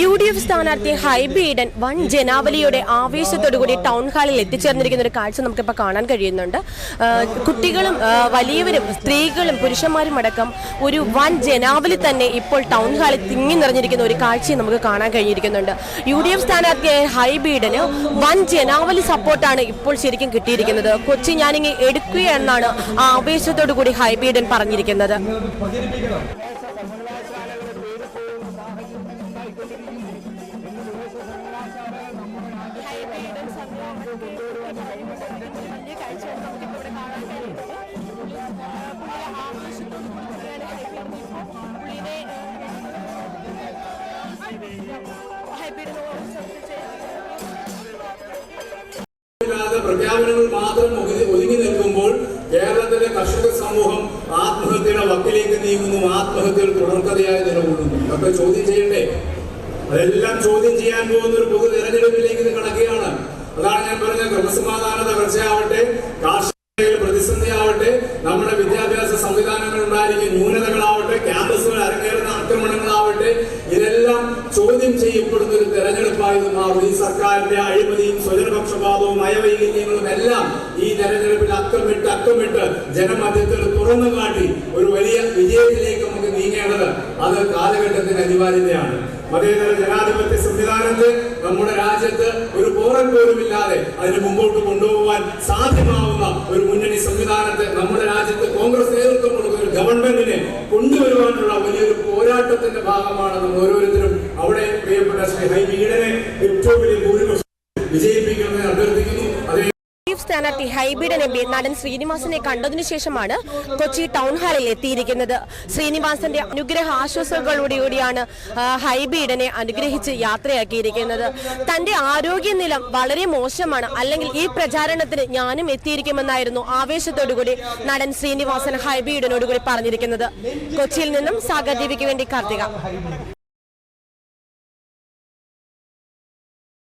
U D F സ്ഥാനാർത്ഥി ഹൈബി ഈഡൻ വൻ ജനാവലിയുടെ ആവേശത്തോടുകൂടി town ഹാളിൽ എത്തിച്ചേർന്നിരിക്കുന്ന ഒരു കാഴ്ച നമുക്കിപ്പോൾ കാണാൻ കഴിയുന്നുണ്ട്. കുട്ടികളും വലിയവരും സ്ത്രീകളും പുരുഷന്മാരും അടക്കം ഒരു വൻ ജനാവലി തന്നെ ഇപ്പോൾ ടൗൺ ഹാളിൽ തിങ്ങി നിറഞ്ഞിരിക്കുന്ന ഒരു കാഴ്ചയും നമുക്ക് കാണാൻ കഴിഞ്ഞിരിക്കുന്നുണ്ട്. യു ഡി എഫ് സ്ഥാനാർത്ഥിയായ ഹൈബി വൻ ജനാവലി സപ്പോർട്ടാണ് ഇപ്പോൾ ശരിക്കും കിട്ടിയിരിക്കുന്നത്. കൊച്ചി ഞാനിങ്ങ് എടുക്കുകയെന്നാണ് ആവേശത്തോടു കൂടി ഹൈബി ഈഡൻ പറഞ്ഞിരിക്കുന്നത്. ഇല്ലാതെ പ്രഖ്യാപനങ്ങൾ മാത്രം ഒതുങ്ങി നിൽക്കുമ്പോൾ കേരളത്തിലെ കർഷക സമൂഹം ആത്മഹത്യയുടെ വക്കിലേക്ക് നീങ്ങുന്നു ആത്മഹത്യകൾ തുടർക്കഥയായി നിലകൊള്ളുന്നു. അതൊക്കെ ചോദ്യം ചെയ്യണ്ടേ? അതെല്ലാം ചോദ്യം ചെയ്യാൻ പോകുന്ന ഒരു പൊതു തെരഞ്ഞെടുപ്പിലേക്ക് ഇത് കിടക്കുകയാണ്. അതാണ് ഞാൻ പറഞ്ഞ ക്രമസമാധാന തകർച്ചയാവട്ടെ കാർഷിക പ്രതിസന്ധി ആവട്ടെ നമ്മുടെ വിദ്യാഭ്യാസ സംവിധാനങ്ങൾ ഉണ്ടായിരിക്കുന്ന ന്യൂനതകളാവട്ടെ ക്യാമ്പസുകൾ അരങ്ങേറുന്ന ആക്രമണങ്ങളാവട്ടെ ഇതെല്ലാം ചോദ്യം ചെയ്യപ്പെടുന്ന ഒരു തെരഞ്ഞെടുപ്പായി മാറും. ഈ സർക്കാരിന്റെ അഴിമതിയും സ്വജനപക്ഷപാതവും നയവൈകല്യങ്ങളും എല്ലാം ഈ തെരഞ്ഞെടുപ്പിൽ അക്കമിട്ട് അക്കമിട്ട് ജനമധ്യത്തിൽ തുറന്നു കാട്ടി ഒരു വലിയ വിജയത്തിലേക്ക് നമുക്ക് നീങ്ങേണ്ടത് അത് കാലഘട്ടത്തിന് അനിവാര്യതയാണ്. മതേതര ജനാധിപത്യ സംവിധാനത്തെ നമ്മുടെ രാജ്യത്ത് ഒരു പോറൻ പോലും ഇല്ലാതെ അതിന് മുമ്പോട്ട് കൊണ്ടുപോകാൻ സാധ്യമാവുന്ന ഒരു മുന്നണി സംവിധാനത്തെ നമ്മുടെ രാജ്യത്ത് കോൺഗ്രസ് നേതൃത്വം കൊടുക്കുന്ന ഒരു ഗവൺമെന്റിനെ കൊണ്ടുവരുവാനുള്ള വലിയൊരു പോരാട്ടത്തിന്റെ ഭാഗമാണ് നമ്മൾ ഓരോരുത്തരും അവിടെ പ്രിയപ്പെട്ട ശ്രീ ഹൈ ഈടനെ ഏറ്റവും വലിയ ഭൂരിപക്ഷം ചീഫ് സ്ഥാനാർത്ഥി ഹൈബിഡൻ എം പി നടൻ ശ്രീനിവാസനെ കണ്ടതിനു ശേഷമാണ് കൊച്ചി ടൗൺ ഹാളിൽ എത്തിയിരിക്കുന്നത്. ശ്രീനിവാസന്റെ അനുഗ്രഹ ആശ്വാസങ്ങളോടുകൂടിയാണ് ഹൈബിഡനെ അനുഗ്രഹിച്ച് യാത്രയാക്കിയിരിക്കുന്നത്. തന്റെ ആരോഗ്യനില വളരെ മോശമാണ്. അല്ലെങ്കിൽ ഈ പ്രചാരണത്തിന് ഞാനും എത്തിയിരിക്കുമെന്നായിരുന്നു ആവേശത്തോടുകൂടി നടൻ ശ്രീനിവാസൻ ഹൈബിഡനോടുകൂടി പറഞ്ഞിരിക്കുന്നത്. കൊച്ചിയിൽ നിന്നും സാഗർ ടിവിക്ക് വേണ്ടി കാർത്തിക.